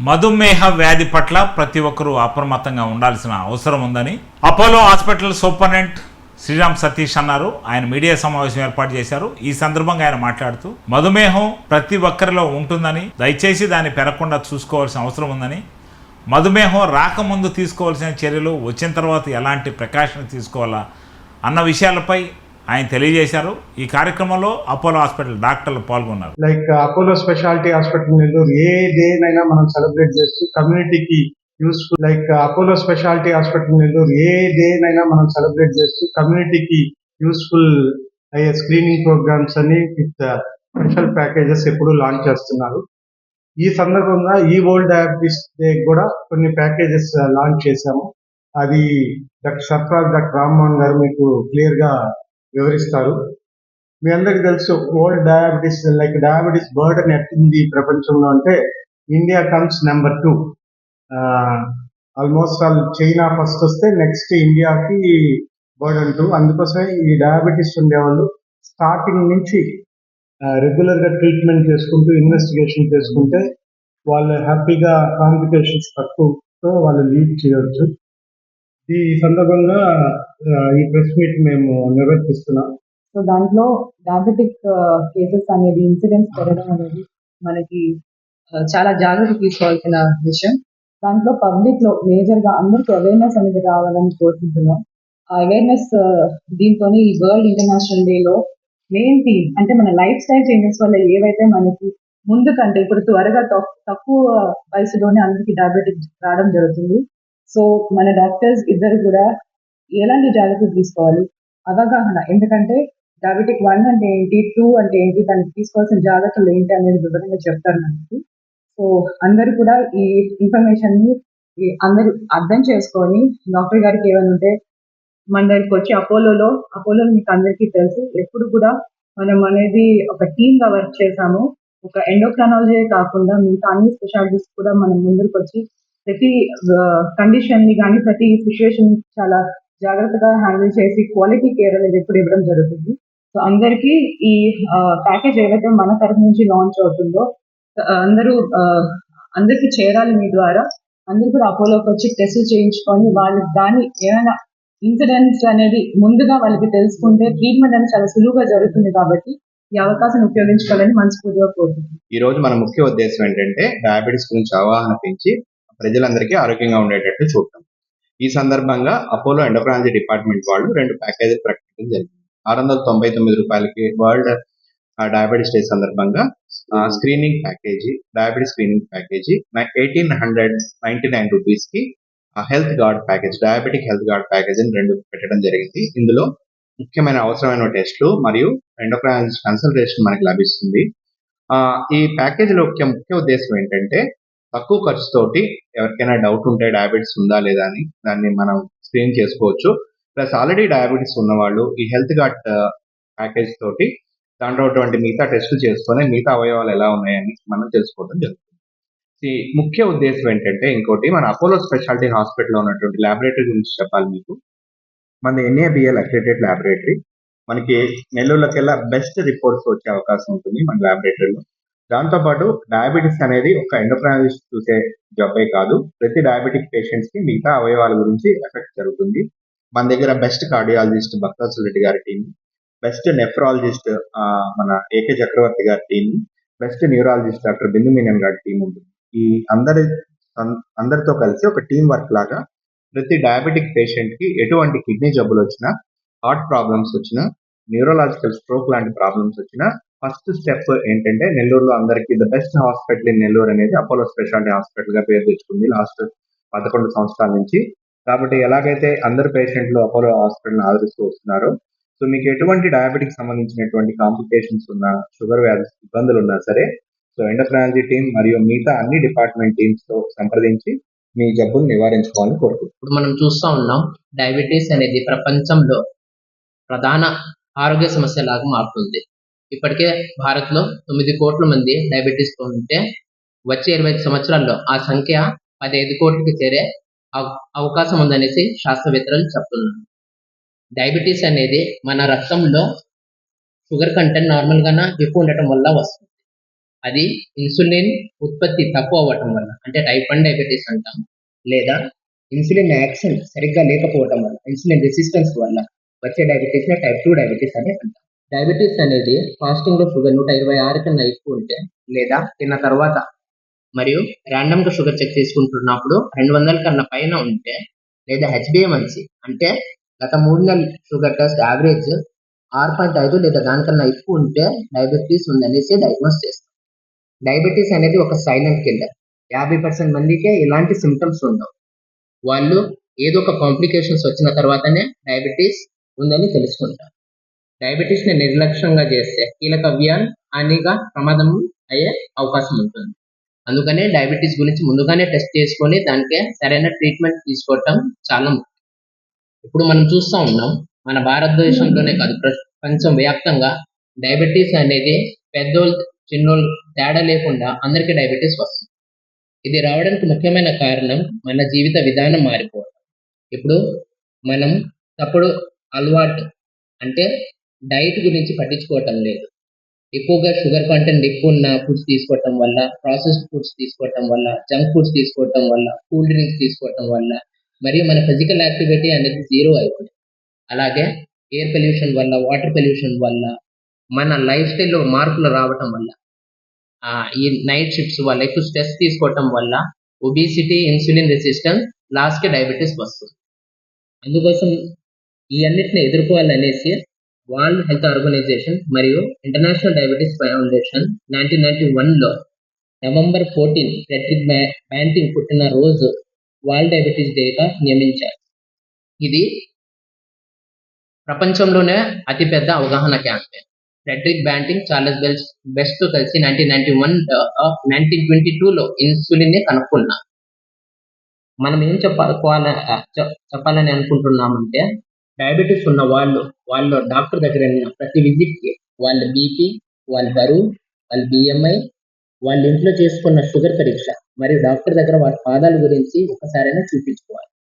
మధుమేహ వ్యాధి పట్ల ప్రతి ఒక్కరూ అప్రమత్తంగా ఉండాల్సిన అవసరం ఉందని Apollo hospital superintendent Sriram Satish అన్నారు. ఆయన మీడియా సమావేశం ఏర్పాటు చేశారు. ఈ సందర్భంగా ఆయన మాట్లాడుతూ మధుమేహం ప్రతి ఒక్కరిలో ఉంటుందని దయచేసి దాన్ని పెరగకుండా చూసుకోవాల్సిన అవసరం ఉందని మధుమేహం రాకముందు తీసుకోవాల్సిన చర్యలు వచ్చిన తర్వాత ఎలాంటి ప్రికాషన్ తీసుకోవాలా అన్న విషయాలపై ఆయన తెలియజేశారు. ఈ కార్యక్రమంలో అపోలో హాస్పిటల్ డాక్టర్లు పాల్గొన్నారు. Like Apollo speciality hospital Nellore ఏ డే నైనా మనం సెలబ్రేట్ చేస్తూ కమ్యూనిటీకి useful like Apollo speciality hospital Nellore ఏ డే నైనా మనం సెలబ్రేట్ చేస్తూ కమ్యూనిటీకి యూస్ఫుల్ అయ్యే స్క్రీనింగ్ ప్రోగ్రామ్స్ అని విత్ స్పెషల్ ప్యాకేజెస్ ఎప్పుడు లాంచ్ చేస్తున్నారు. ఈ సందర్భంగా ఈ వరల్డ్ డయాబెటీస్ డే కూడా కొన్ని ప్యాకేజెస్ లాంచ్ uh, చేశాము. అది డాక్టర్ సర్ఫరాజ్ డాక్టర్ రామ్మోహన్ గారు మీకు క్లియర్గా వివరిస్తారు. మీ అందరికి తెలుసు old diabetes like diabetes burden ఎట్టింది ప్రపంచంలో అంటే India comes number two almost all China first వస్తే నెక్స్ట్ ఇండియాకి బర్డన్ టూ అందుకోసమే ఈ డయాబెటీస్ ఉండేవాళ్ళు స్టార్టింగ్ నుంచి రెగ్యులర్గా ట్రీట్మెంట్ చేసుకుంటూ ఇన్వెస్టిగేషన్ చేసుకుంటే వాళ్ళు హ్యాపీగా కాంప్లికేషన్స్ తక్కువతో వాళ్ళు లీడ్ చేయొచ్చు. ఈ సందర్భంగా ఈ ప్రెస్ మీట్ మేము నిర్వర్తిస్తున్నాం. సో దాంట్లో డయాబెటిక్ కేసెస్ అనేది ఇన్సిడెంట్స్ పెరగడం అనేది మనకి చాలా జాగ్రత్త తీసుకోవాల్సిన విషయం. దాంట్లో పబ్లిక్లో మేజర్గా అందరికి అవేర్నెస్ అనేది రావాలని కోరుకుంటున్నాం. ఆ అవేర్నెస్ దీంతో ఈ వరల్డ్ ఇంటర్నేషనల్ డే లో మెయిన్ థీమ్ అంటే మన లైఫ్ స్టైల్ చేంజెస్ వల్ల ఏవైతే మనకి ముందు కంటే ఇప్పుడు త్వరగా తక్కువ వయసులోనే అందరికి డయాబెటిక్ రావడం జరుగుతుంది. సో మన డాక్టర్స్ ఇద్దరు కూడా ఎలాంటి జాగ్రత్తలు తీసుకోవాలి? అవగాహన. ఎందుకంటే డయాబెటిక్ వన్ అంటే ఏంటి? టూ అంటే ఏంటి? దానికి తీసుకోవాల్సిన జాగ్రత్తలు ఏంటి అనేది వివరంగా చెప్తారు మనకి సో అందరూ కూడా ఈ ఇన్ఫర్మేషన్ని ఈ అందరూ అర్థం చేసుకొని డాక్టర్ గారికి ఏమైనా ఉంటే మన దగ్గరికి వచ్చి అపోలోలో అపోలో మీకు అందరికీ తెలుసు. ఎప్పుడు కూడా మనం అనేది ఒక టీమ్గా వర్క్ చేసాము. ఒక ఎండోక్రానాలజీ కాకుండా మిగతా అన్ని స్పెషాలిటీస్ కూడా మనం ముందుకు వచ్చి ప్రతి కండిషన్ని కానీ ప్రతి సిచ్యువేషన్ చాలా జాగ్రత్తగా హ్యాండిల్ చేసి క్వాలిటీ కేర్ అనేది ఎప్పుడు ఇవ్వడం జరుగుతుంది. సో అందరికీ ఈ ప్యాకేజ్ ఏదైతే మన తరఫు నుంచి లాంచ్ అవుతుందో అందరూ అందరికీ చేరాలి మీ ద్వారా. అందరూ కూడా అపోలోకి వచ్చి టెస్ట్ చేయించుకొని వాళ్ళకి దాని ఏమైనా ఇన్సిడెంట్స్ అనేది ముందుగా వాళ్ళకి తెలుసుకుంటే ట్రీట్మెంట్ అనేది చాలా సులువుగా జరుగుతుంది కాబట్టి ఈ అవకాశం ఉపయోగించుకోవాలని మనస్ఫూర్తిగా కోరుతుంది ఈ రోజు మన ముఖ్య ఉద్దేశం ఏంటంటే డయాబెటీస్ గురించి అవగాహన పెంచి ప్రజలందరికీ ఆరోగ్యంగా ఉండేటట్టు చూడటం. ఈ సందర్భంగా అపోలో ఎండోక్రాలజీ డిపార్ట్మెంట్ వాళ్ళు రెండు ప్యాకేజీలు ప్రకటించడం జరిగింది. ఆరు వందల తొంభై తొమ్మిది రూపాయలకి వరల్డ్ డయాబెటీస్ డే సందర్భంగా screening package diabetes screening package eighteen hundred ninety nine రూపీస్కి health guard package diabetic health guard package అని రెండు పెట్టడం జరిగింది. ఇందులో ముఖ్యమైన అవసరమైన టెస్టులు మరియు ఎండోక్రాలజిస్ట్ కన్సల్టేషన్ మనకి లభిస్తుంది. ఈ ప్యాకేజీలో ముఖ్య ముఖ్య ఉద్దేశం ఏంటంటే తక్కువ ఖర్చుతోటి ఎవరికైనా డౌట్ ఉంటే డయాబెటీస్ ఉందా లేదా అని దాన్ని మనం స్క్రీన్ చేసుకోవచ్చు. ప్లస్ ఆల్రెడీ డయాబెటీస్ ఉన్నవాళ్ళు ఈ హెల్త్ కార్డ్ ప్యాకేజ్ తోటి దాంట్లో ఉన్నటువంటి మిగతా టెస్ట్ చేసుకొని మిగతా అవయవాలు ఎలా ఉన్నాయని మనం తెలుసుకోవడం జరుగుతుంది. ఈ ముఖ్య ఉద్దేశం ఏంటంటే ఇంకోటి మన అపోలో స్పెషాలిటీ హాస్పిటల్లో ఉన్నటువంటి ల్యాబొరేటరీ గురించి చెప్పాలి మీకు. మన ఎన్ఏబిఎల్ అక్రిడేటెడ్ ల్యాబొరేటరీ మనకి నెల్లూరులోకెల్లా బెస్ట్ రిపోర్ట్స్ వచ్చే అవకాశం ఉంటుంది మన ల్యాబొరేటరీలో దాంతోపాటు డయాబెటిస్ అనేది ఒక ఎండోక్రాలజిస్ట్ చూసే జబ్బే కాదు. ప్రతి డయాబెటిక్ పేషెంట్స్కి మిగతా అవయవాల గురించి ఎఫెక్ట్ జరుగుతుంది. మన దగ్గర బెస్ట్ కార్డియాలజిస్ట్ భక్తాసు రెడ్డి గారి టీం బెస్ట్ నెఫ్రాలజిస్ట్ మన ఏకే చక్రవర్తి గారి team best neurologist doctor Bindu Menon గారి టీం ఉంటుంది. ఈ అందరి అందరితో కలిసి ఒక టీం వర్క్ లాగా ప్రతి డయాబెటిక్ పేషెంట్కి ఎటువంటి కిడ్నీ జబ్బులు వచ్చినా హార్ట్ ప్రాబ్లమ్స్ వచ్చినా న్యూరోలాజికల్ స్ట్రోక్ లాంటి ప్రాబ్లమ్స్ వచ్చినా ఫస్ట్ స్టెప్ ఏంటంటే నెల్లూరులో అందరికి the best hospital in Nellore అనేది అపోలో స్పెషాలిటీ హాస్పిటల్గా పేరు తెచ్చుకుంది లాస్ట్ పదకొండు సంవత్సరాల నుంచి. కాబట్టి ఎలాగైతే అందరు పేషెంట్లు అపోలో హాస్పిటల్ ఆదరిస్తూ వస్తున్నారో సో మీకు ఎటువంటి డయాబెటిక్ సంబంధించినటువంటి కాంప్లికేషన్స్ ఉన్నా షుగర్ వ్యాధి ఇబ్బందులు ఉన్నా సరే సో ఎండోక్రాలజీ టీం మరియు మిగతా అన్ని డిపార్ట్మెంట్ టీమ్స్తో సంప్రదించి మీ జబ్బును నివారించుకోవాలని కోరుకుంటున్నాను ఇప్పుడు మనం చూస్తూ ఉన్నాం డయాబెటీస్ అనేది ప్రపంచంలో ప్రధాన ఆరోగ్య సమస్య లాగా మారుతుంది. ఇప్పటికే భారత్లో తొమ్మిది కోట్ల మంది డయాబెటీస్తో ఉంటే వచ్చే ఇరవై ఐదు సంవత్సరాల్లో ఆ సంఖ్య పదిహేను కోట్లకి చేరే అవకాశం ఉందనేసి శాస్త్రవేత్తలు చెప్తున్నారు. డయాబెటీస్ అనేది మన రక్తంలో షుగర్ కంటెంట్ నార్మల్ ఎక్కువ ఉండటం వల్ల వస్తుంది. అది ఇన్సులిన్ ఉత్పత్తి తక్కువ అవ్వటం వల్ల అంటే టైప్ వన్ డయాబెటీస్ అంటాం లేదా ఇన్సులిన్ యాక్షన్ సరిగ్గా లేకపోవటం వల్ల ఇన్సులిన్ రెసిస్టెన్స్ వల్ల వచ్చే డయాబెటీస్ టైప్ టూ డయాబెటీస్ అని అంటాం. డయాబెటీస్ అనేది ఫాస్టింగ్లో షుగర్ నూట ఇరవై ఆరు కన్నా ఎక్కువ ఉంటే లేదా తిన్న తర్వాత మరియు ర్యాండమ్గా షుగర్ చెక్ చేసుకుంటున్నప్పుడు రెండు వందల కన్నా పైన ఉంటే లేదా హెచ్బిఎంఎన్సి అంటే గత మూడు నెలల షుగర్ టెస్ట్ యావరేజ్ ఆరు పాయింట్ ఐదు లేదా దానికన్నా ఎక్కువ ఉంటే డయాబెటీస్ ఉందనేసి డయాగ్నోస్ చేస్తాం. డయాబెటీస్ అనేది ఒక సైలెంట్ కిల్లర్ యాభై పర్సెంట్ మందికే ఇలాంటి సిమ్టమ్స్ ఉండవు. వాళ్ళు ఏదో ఒక కాంప్లికేషన్స్ వచ్చిన తర్వాతనే డయాబెటీస్ ఉందని తెలుసుకుంటారు. డయాబెటీస్ని నిర్లక్ష్యంగా చేస్తే కీలక వ్యాన్ హానిగా ప్రమాదం అయ్యే అవకాశం ఉంటుంది. అందుకనే డయాబెటీస్ గురించి ముందుగానే టెస్ట్ చేసుకొని దానికి సరైన ట్రీట్మెంట్ తీసుకోవటం చాలా ముఖ్యం. ఇప్పుడు మనం చూస్తూ ఉన్నాం మన భారతదేశంలోనే కాదు ప్రపంచం వ్యాప్తంగా డయాబెటీస్ అనేది పెద్దోళ్ళు చిన్నోళ్ళు తేడా లేకుండా అందరికీ డయాబెటీస్ వస్తుంది. ఇది రావడానికి ముఖ్యమైన కారణం మన జీవిత విధానం మారిపోవడం. ఇప్పుడు మనం తప్పుడు అలవాటు అంటే డైట్ గురించి పట్టించుకోవటం లేదు. ఎక్కువగా షుగర్ కంటెంట్ ఎక్కువ ఉన్న ఫుడ్స్ తీసుకోవటం వల్ల ప్రాసెస్డ్ ఫుడ్స్ తీసుకోవటం వల్ల జంక్ ఫుడ్స్ తీసుకోవటం వల్ల కూల్ డ్రింక్స్ తీసుకోవటం వల్ల మరియు మన ఫిజికల్ యాక్టివిటీ అనేది జీరో అయిపోయింది. అలాగే ఎయిర్ పొల్యూషన్ వల్ల వాటర్ పొల్యూషన్ వల్ల మన లైఫ్ స్టైల్లో మార్పులు రావటం వల్ల ఈ నైట్ షిఫ్ట్స్ వల్ల ఎక్కువ స్ట్రెస్ తీసుకోవటం వల్ల obesity insulin resistance last diabetes వస్తుంది. అందుకోసం ఈ అన్నిటిని ఎదుర్కోవాలనేసి వరల్డ్ హెల్త్ ఆర్గనైజేషన్ మరియు International Diabetes Foundation nineteen ninety వన్లో నవంబర్ ఫోర్టీన్ ఫ్రెడ్రిక్ బ్యాంటింగ్ పుట్టిన రోజు వరల్డ్ డయాబెటీస్ డేగా నియమించారు. ఇది ప్రపంచంలోనే అతిపెద్ద అవగాహన క్యాంపెయిన్. ఫ్రెడ్రిక్ బ్యాంటింగ్ చార్లెస్ బెల్స్ బెస్ట్తో కలిసి nineteen ninety one nineteen twenty టూలో ఇన్సులిన్ని కనుక్కున్నారు. మనం ఏం చెప్పాలి చెప్పాలని అనుకుంటున్నామంటే డయాబెటీస్ ఉన్న వాళ్ళు వాళ్ళ డాక్టర్ దగ్గర వెళ్ళిన ప్రతి విజిట్కి వాళ్ళ బీపీ వాళ్ళ బరువు వాళ్ళ బిఎంఐ వాళ్ళ ఇంట్లో చేసుకున్న షుగర్ పరీక్ష మరియు డాక్టర్ దగ్గర వారి పాదాల గురించి ఒకసారైనా చూపించుకోవాలి.